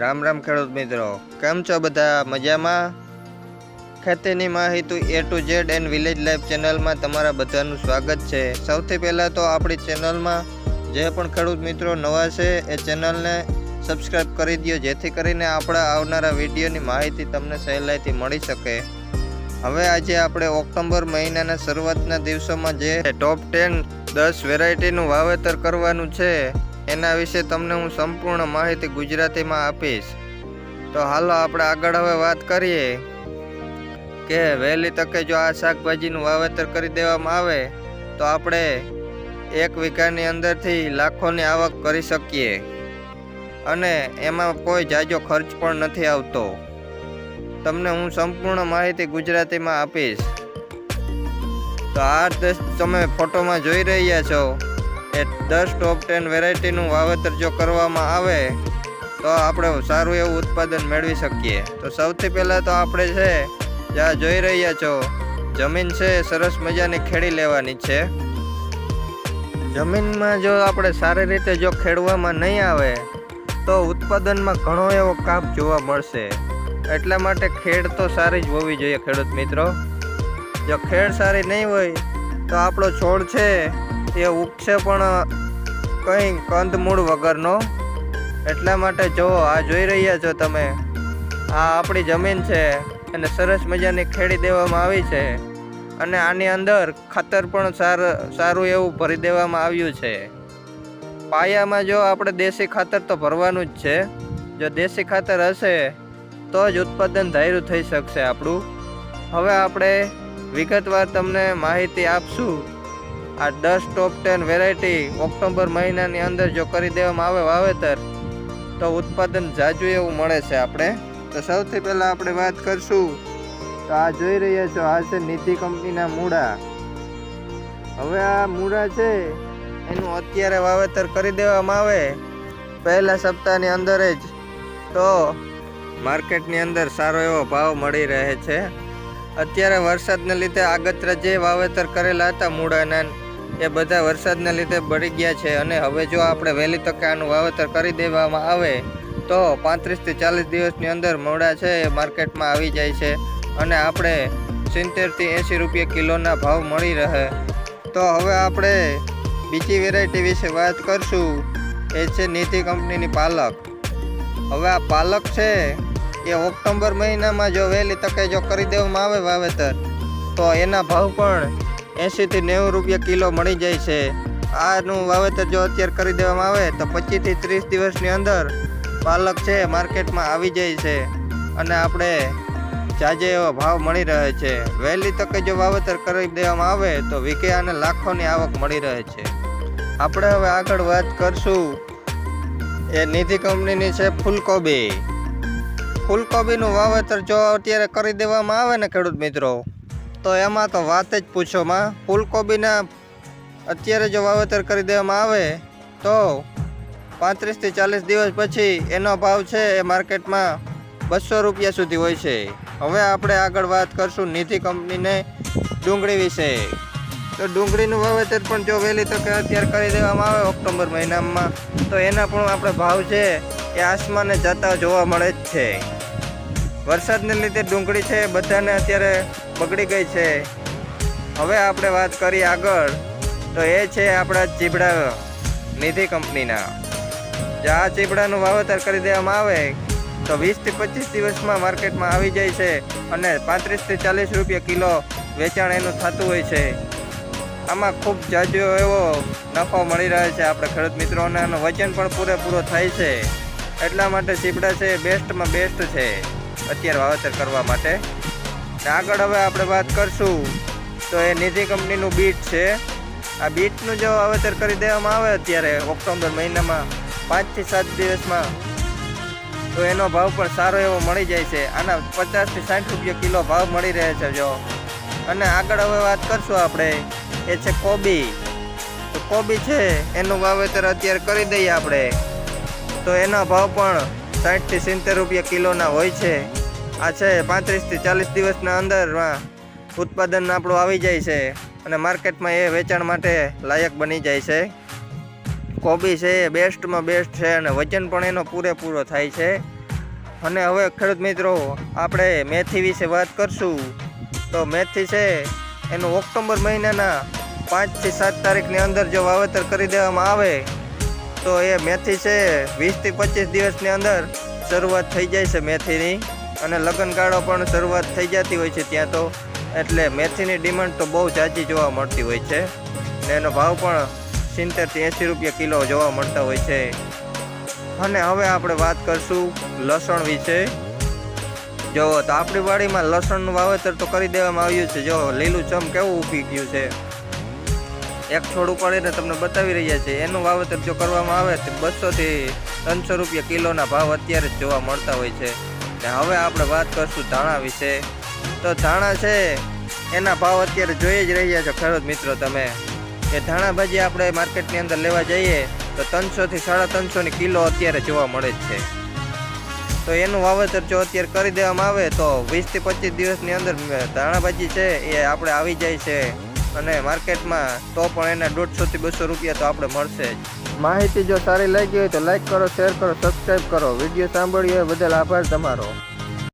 રામ રામ ખેડૂત મિત્રો, કેમ છો બધા? મજામાં? ખેતીની માહિતી A to Z and village life ચેનલમાં તમારા બધાનું સ્વાગત છે. સૌથી પહેલાં તો આપણી ચેનલમાં જે પણ ખેડૂત મિત્રો નવા છે, એ ચેનલને સબસ્ક્રાઈબ કરી દો જેથી કરીને આપણા આવનારા વિડીયોની માહિતી તમને સહેલાઈથી મળી શકે. હવે આજે આપણે ઓક્ટોબર મહિનાના શરૂઆતના દિવસોમાં જે ટોપ ટેન દસ વેરાયટીનું વાવેતર કરવાનું છે એના વિશે તમને હું સંપૂર્ણ માહિતી ગુજરાતીમાં આપીશ. તો હાલો આપણે આગળ હવે વાત કરીએ કે વહેલી તકે જો આ શાકભાજીનું વાવેતર કરી દેવામાં આવે, તો આપણે એક વીઘાની અંદરથી લાખોની આવક કરી શકીએ. અને એમાં કોઈ જાજો ખર્ચ પણ નથી આવતો. તમને હું સંપૂર્ણ માહિતી ગુજરાતીમાં આપીશ. તો આ તમે ફોટોમાં જોઈ રહ્યા છો. એ દસ ટોપ ટેન વેરાયટીનું વાવેતર જો કરવામાં આવે, તો આપણે સારું એવું ઉત્પાદન મેળવી શકીએ. તો સૌથી પહેલાં તો આપણે છે જ્યાં જોઈ રહ્યા છો, જમીન છે, સરસ મજાની ખેડી લેવાની છે. જમીનમાં જો આપણે સારી રીતે જો ખેડવામાં નહીં આવે, તો ઉત્પાદનમાં ઘણો એવો કાપ જોવા મળશે. એટલા માટે ખેડ તો સારી જ હોવી જોઈએ, ખેડૂત મિત્રો. જો ખેડ સારી નહીં હોય, તો આપણો છોડ છે એ ઉગશે પણ કંઈ કંદમૂળ વગરનો. એટલા માટે જો આ જોઈ રહ્યા છો તમે, આ આપણી જમીન છે એને સરસ મજાની ખેડી દેવામાં આવી છે અને આની અંદર ખાતર પણ સાર, સારું એવું ભરી દેવામાં આવ્યું છે. પાયામાં જો આપણે દેશી ખાતર તો ભરવાનું જ છે, જો દેશી ખાતર હશે તો જ ઉત્પાદન ધાર્યું થઈ શકશે આપણું. હવે આપણે વિગતવાર તમને માહિતી આપશું આ દસ ટોપ ટેન વેરાયટી ઓક્ટોબર મહિનાની અંદર જો કરી દેવામાં આવે વાવેતર, તો ઉત્પાદન જાજુ એવું મળે છે આપણે. તો સૌથી પહેલાં આપણે વાત કરશું. તો આ જોઈ રહ્યા છો, આ છે નીતિ કંપનીના મૂળા. હવે આ મૂળા છે, એનું અત્યારે વાવેતર કરી દેવામાં આવે. પહેલા સપ્તાહની અંદર જ તો માર્કેટની અંદર સારો એવો ભાવ મળી રહે છે. અત્યારે વરસાદને લીધે આગત્ર જે વાવેતર કરેલા હતા મૂળાના એ બધા વરસાદને લીધે બળી ગયા છે અને હવે જો આપણે વહેલી તકે આનું વાવેતર કરી દેવામાં આવે, તો પાંત્રીસથી ચાલીસ દિવસની અંદર મૂળા છે એ માર્કેટમાં આવી જાય છે અને આપણે સિત્તેરથી એંસી રૂપિયા કિલોના ભાવ મળી રહે. તો હવે આપણે બીજી વેરાયટી વિશે વાત કરશું, એ છે નીતિ કંપનીની પાલક. હવે આ પાલક છે એ ઓક્ટોબર મહિનામાં જો વહેલી તકે જો કરી દેવામાં આવે વાવેતર, તો એના ભાવ પણ એંશીથી નેવું રૂપિયા કિલો મળી જાય છે. આનું વાવેતર જો અત્યારે કરી દેવામાં આવે, તો પચીસથી ત્રીસ દિવસની અંદર પાલક છે માર્કેટમાં આવી જાય છે અને આપણે જાજે એવો ભાવ મળી રહે છે. વહેલી તકે જો વાવેતર કરી દેવામાં આવે, તો વીકે અને લાખોની આવક મળી રહે છે. આપણે હવે આગળ વાત કરશું એ નિધિ કંપનીની છે ફૂલકોબી. ફૂલકોબીનું વાવેતર જો અત્યારે કરી દેવામાં આવે ને ખેડૂત મિત્રો તો એમાં તો વાત જ પૂછોમાં ફૂલકોબીના અત્યારે જો વાવેતર કરી દેવામાં આવે, તો પાંત્રીસથી ચાલીસ દિવસ પછી એનો ભાવ છે એ માર્કેટમાં બસો રૂપિયા સુધી હોય છે. હવે આપણે આગળ વાત કરશું નિધિ કંપનીને ડુંગળી વિશે. તો ડુંગળીનું વાવેતર પણ જો વહેલી તકે અત્યારે કરી દેવામાં આવે ઓક્ટોબર મહિનામાં, તો એના પણ આપણે ભાવ છે એ આસમાને જતા જોવા મળે જ છે. વરસાદને લીધે ડુંગળી છે બધાને અત્યારે બગડી ગઈ છે. હવે આપણે વાત કરીએ આગળ. તો એ છે આપણા ચીબડા નિધિ કંપનીના. જો આ ચીબડાનું વાવેતર કરી દેવામાં આવે, તો વીસથી પચીસ દિવસમાં માર્કેટમાં આવી જાય છે અને પાંત્રીસથી ચાલીસ રૂપિયા કિલો વેચાણ એનું થતું હોય છે. આમાં ખૂબ જાજો એવો નફો મળી રહ્યો છે આપણે ખેડૂત મિત્રોને અને વજન પણ પૂરેપૂરો થાય છે. એટલા માટે ચીબડા છે બેસ્ટમાં બેસ્ટ છે. અત્યારે વાવેતર કરવા માટે આગળ હવે આપણે વાત કરશું. તો એ નિધિ કંપનીનું બીટ છે. આ બીટનું જો વાવેતર કરી દેવામાં આવે અત્યારે, ઓક્ટોબર મહિનામાં, પાંચથી સાત દિવસમાં, તો એનો ભાવ પણ સારો એવો મળી જાય છે. આના પચાસથી સાઠ રૂપિયા કિલો ભાવ મળી રહે છે જો. અને આગળ હવે વાત કરશું આપણે. એ છે કોબી. તો કોબી છે, એનું વાવેતર અત્યારે કરી દઈએ આપણે. તો એનો ભાવ પણ સાઠથી સિત્તેર રૂપિયા કિલોના હોય છે. આ છે પાંત્રીસથી ચાલીસ દિવસના અંદરમાં ઉત્પાદન આપણું આવી જાય છે અને માર્કેટમાં એ વેચાણ માટે લાયક બની જાય છે. કોબી છે એ બેસ્ટમાં બેસ્ટ છે અને વજન પણ એનો પૂરેપૂરો થાય છે. અને હવે ખેડૂત મિત્રો, આપણે મેથી વિશે વાત કરશું. તો મેથી છે એનું ઓક્ટોબર મહિનાના પાંચથી સાત તારીખની અંદર જો વાવેતર કરી દેવામાં આવે, તો એ મેથી છે વીસથી પચીસ દિવસની અંદર શરૂઆત થઈ જાય છે મેથીની. અને લગ્નગાળો પણ શરૂઆત થઈ જતી હોય છે ત્યાં તો. એટલે મેથીની ડિમાન્ડ તો બહુ જાજી જોવા મળતી હોય છે. ને એનો ભાવ પણ સિત્તેરથી એંસી રૂપિયા કિલો જોવા મળતા હોય છે. અને હવે આપણે વાત કરશું લસણ વિશે. જો તો આપણી વાડીમાં લસણનું વાવેતર તો કરી દેવામાં આવ્યું છે. જો લીલું ચમ કેવું ઊભી ગયું છે? એક છોડ ઉપાડીને તમને બતાવી રહ્યા છે એનું વાવેતર જો કરવામાં આવે તો બસોથી ત્રણસો રૂપિયા કિલોના ભાવ અત્યારે જ જોવા મળતા હોય છે. ને હવે આપણે વાત કરશું ધાણા વિશે. તો ધાણા છે, એના ભાવ અત્યારે જોઈ જ રહ્યા છો. ખેડૂત મિત્રો, તમે. કે ધાણા ભાજી આપણે માર્કેટની અંદર લેવા જઈએ, તો ત્રણસોથી સાડા ત્રણસોની કિલો અત્યારે જોવા મળે જ છે. તો એનું વાવેતર જો અત્યારે કરી દેવામાં આવે, તો વીસથી પચીસ દિવસની અંદર ધાણા ભાજી છે એ આપણે આવી જાય છે. અને માર્કેટમાં તો પણ એના દોઢસોથી બસો રૂપિયા તો આપણે મળશે જ. માહિતી જો સારી લાગી હોય તો લાઈક કરો શેર કરો સબસ્ક્રાઈબ કરો. વીડિયો સાંભળ્યો હોય બદલ આભાર તમારો.